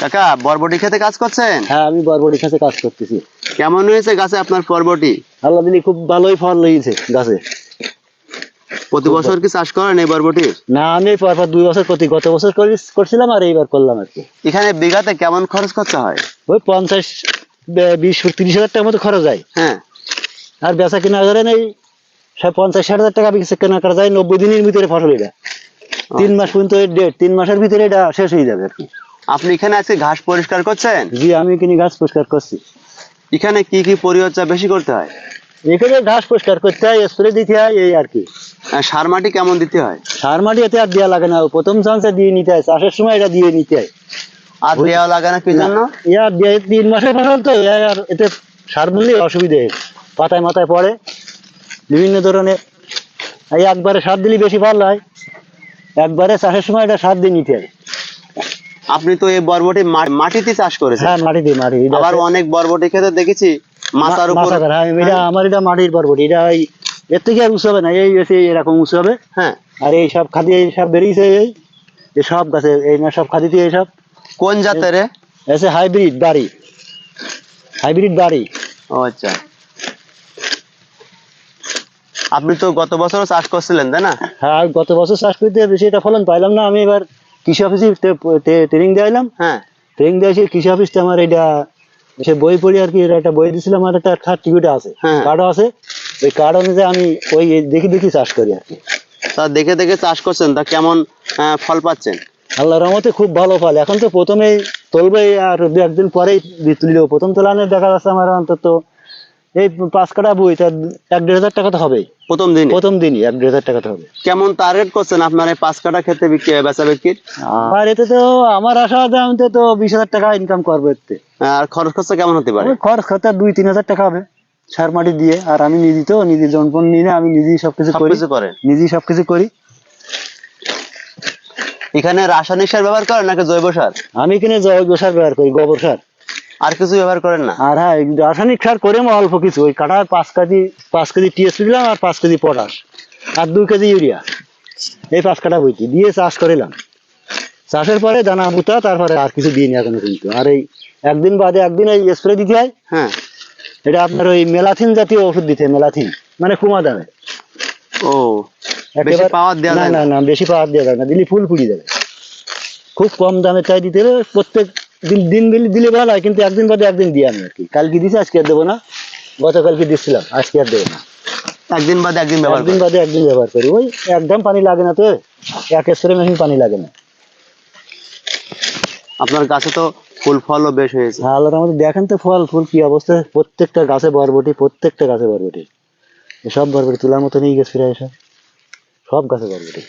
কাকা বরবটি খেতে কাজ করছেন? হ্যাঁ আমি বরবটি গাছে কাজ করতেছি। কেমন হয়েছে গাছে আপনার বরবটি? আল্লাহ দিলি খুব ভালোই ফল লেগেছে গাছে। প্রতি বছর কি চাষ করেন এই বরবটি? না আমি পরপর দুই বছর করতে গত বছর করছিলাম আর এইবার করলাম আর কি। এখানে বিঘাতে কেমন খরচ করতে হয়? ওই পঞ্চাশ বিশ তিরিশ হাজার টাকার মতো খরচ যায়। হ্যাঁ। আর বেচা কিনা করেন এই পঞ্চাশ ষাট হাজার টাকা কেনা করা যায় নব্বই দিনের ভিতরে ফসল এটা তিন মাস পর্যন্ত ডেট তিন মাসের ভিতরে এটা শেষ হয়ে যাবে আর কি। আপনি এখানে আজকে ঘাস পরিষ্কার করছেন? জি আমি কিনে গাছ পরিষ্কার করছি। এখানে কি কি পরিচর্যা বেশি করতে হয়? এখানে ঘাস পরিষ্কার করতে হয় স্প্রে দিতে হয় এই আর কি। সার মাটি কেমন দিতে হয়? সার মাটি এতে আর দেওয়া লাগে না। প্রথম চান্সে দিয়ে নিতে হয় চাষের সময় এটা দিয়ে নিতে হয়। আর দেওয়া লাগে না কি জন্য? ইয়ার দিয়ে তিন মাসের ফসল তো আর এতে সার মূল্যে অসুবিধে পাতায় মাথায় পড়ে। বিভিন্ন ধরনের এই একবারে সার দিলে বেশি ভালো হয়। একবারে চাষের সময় এটা সার দিয়ে নিতে হয়। আপনি তো এই বরবটি মাটিতে চাষ করেছেন। হ্যাঁ মাটি। দিয়ে মাটি আবার অনেক বরবটি খেতে দেখেছি মাথার উপর। হ্যাঁ, এটা আমার এটা মাটির বরবটি। এটা এই এর থেকে আর উঁচু হবে না এই এসে এরকম উঁচু হবে। হ্যাঁ। আর এই সব খাদি এই সব বেরিয়েছে এই সব গাছে এই না সব খাদিতে এই সব। কোন জাতের? এসে হাইব্রিড বাড়ি। হাইব্রিড বাড়ি। ও আচ্ছা। আপনি তো গত বছরও চাষ করছিলেন তাই না? হ্যাঁ গত বছর চাষ করতে বেশি এটা ফলন পাইলাম না আমি এবার কৃষি অফিসে ট্রেনিং দিলাম হ্যাঁ। ট্রেনিং দিয়েছি কৃষি অফিসটা আমার এটা সে বই পড়ি আর কি একটা বই দিয়েছিলাম আর একটা সার্টিফিকেট আছে হ্যাঁ। কার্ডও আছে। ওই কার্ড অনুযায়ী আমি ওই দেখি দেখি চাষ করি আর কি। তা দেখে দেখে চাষ করছেন তা কেমন ফল পাচ্ছেন? আল্লাহ রহমতে খুব ভালো ফল। এখন তো প্রথমেই তুলবে আর দু একদিন পরেই বীজ তুলিল প্রথম তোলানে দেখা যাচ্ছে আমার অন্তত এই পাঁচ কাটা বই তার এক দেড় হাজার টাকা তো হবেই। প্রথম দিন প্রথম দিনই এক দেড় হাজার টাকা তো হবে। কেমন টার্গেট করছেন আপনার এই পাঁচ কাটা খেতে বিক্রি বেচা বিক্রির? আর এতে তো আমার আশা আছে আমি তো বিশ হাজার টাকা ইনকাম করব এতে। আর খরচ খরচা কেমন হতে পারে? খরচ খরচা দুই তিন হাজার টাকা হবে। সার মাটি দিয়ে আর আমি নিজে তো নিজে জনপন নিয়ে আমি নিজেই সবকিছু করি। নিজেই সবকিছু করি। এখানে রাসায়নিক সার ব্যবহার করেন নাকি জৈব সার? আমি কিনে জৈব সার ব্যবহার করি গোবর সার। আর কিছু ব্যবহার করেন না? আর হ্যাঁ রাসায়নিক সার করে অল্প কিছু। ওই কাটার পাঁচ কেজি পাঁচ কেজি টিএসপি দিলাম আর পাঁচ কেজি পটাশ আর দুই কেজি ইউরিয়া এই পাঁচ কাটা বইটি দিয়ে চাষ করিলাম। চাষের পরে দানা বুতা তারপরে আর কিছু দিইনি এখনও কিন্তু আর এই একদিন বাদে একদিন এই স্প্রে দিতে হয়। হ্যাঁ। এটা আপনার ওই মেলাথিন জাতীয় ওষুধ দিতে মেলাথিন। মানে কুমা দামে ও। বেশি পাওয়ার দেওয়া না না। না বেশি পাওয়ার দেওয়া যায় না। দিলে ফুল ফুড়ি যাবে। খুব কম দামে চাই দিতে হবে। প্রত্যেক দিন দিলে দিলে ভালো হয় কিন্তু একদিন বাদে একদিন দিই আমি আর কি। কালকে দিছি আজকে আর দেবো না। গতকালকে দিচ্ছিলাম আজকে আর দেবো না। একদিন বাদে একদিন ব্যবহার একদিন বাদে একদিন ব্যবহার করি। ওই একদম পানি লাগে না তো। এক স্প্রে মেশিন পানি লাগে না। আপনার গাছে তো ফুল ফলও বেশ হয়েছে। হ্যাঁ আল্লাহর আমাদের দেখেন তো ফল ফুল কি অবস্থা। প্রত্যেকটা গাছে বরবটি প্রত্যেকটা গাছে বরবটি। সব বরবটি তোলার মতো নিয়ে গেছে ফিরে এসে সব গাছে বরবটি।